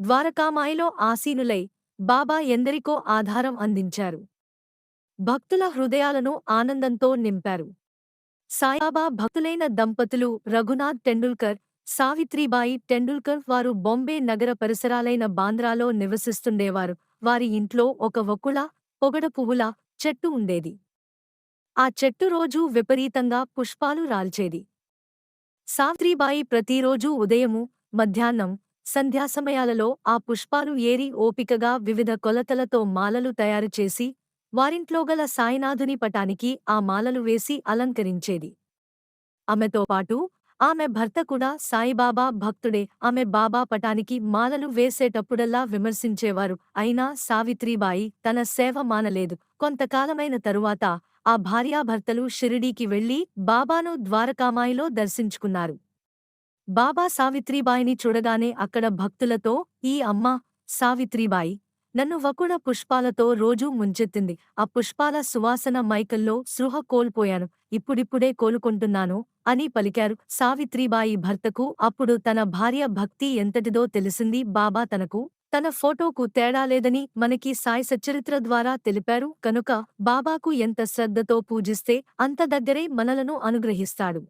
ద్వారకామాయిలో ఆసీనులై బాబా ఎందరికో ఆధారం అందించారు. భక్తుల హృదయాలను ఆనందంతో నింపారు. సాయిబాబా భక్తులైన దంపతులు రఘునాథ్ టెండూల్కర్ సావిత్రిబాయి టెండూల్కర్ వారు బొంబే నగర పరిసరాలైన బాంద్రాలో నివసిస్తుండేవారు. వారి ఇంట్లో ఒక వకుళ పొగడ పువ్వుల చెట్టు ఉండేది. ఆ చెట్టు రోజూ విపరీతంగా పుష్పాలు రాల్చేది. సావిత్రిబాయి ప్రతిరోజూ ఉదయము మధ్యాహ్నం సంధ్యాసమయాలలో ఆ పుష్పాలు ఏరి ఓపికగా వివిధ కొలతలతో మాలలు తయారుచేసి వారింట్లోగల సాయినాథుని పటానికి ఆ మాలలు వేసి అలంకరించేది. ఆమెతో పాటు ఆమె భర్త కూడా సాయిబాబా భక్తుడే. ఆమె బాబా పటానికి మాలలు వేసేటప్పుడల్లా విమర్శించేవారు. అయినా సావిత్రిబాయి తన సేవ మానలేదు. కొంతకాలమైన తరువాత ఆ భార్యాభర్తలు షిరిడీకి వెళ్ళి బాబాను ద్వారకామాయిలో దర్శించుకున్నారు. బాబా సావిత్రిబాయిని చూడగానే అక్కడ భక్తులతో ఈ అమ్మ సావిత్రిబాయి నన్ను వకుడ పుష్పాలతో రోజూ ముంచెత్తింది. ఆ పుష్పాల సువాసన మైకల్లో సృహ కోల్పోయాను. ఇప్పుడిప్పుడే కోలుకుంటున్నాను అని పలికారు సావిత్రిబాయి భర్తకు. అప్పుడు తన భార్య భక్తి ఎంతటిదో తెలిసింది. బాబా తనకు తన ఫోటోకు తేడా లేదని మనకి సాయి సచ్చరిత్ర ద్వారా తెలిపారు. కనుక బాబాకు ఎంత శ్రద్ధతో పూజిస్తే అంత దగ్గరే మనలను అనుగ్రహిస్తాడు.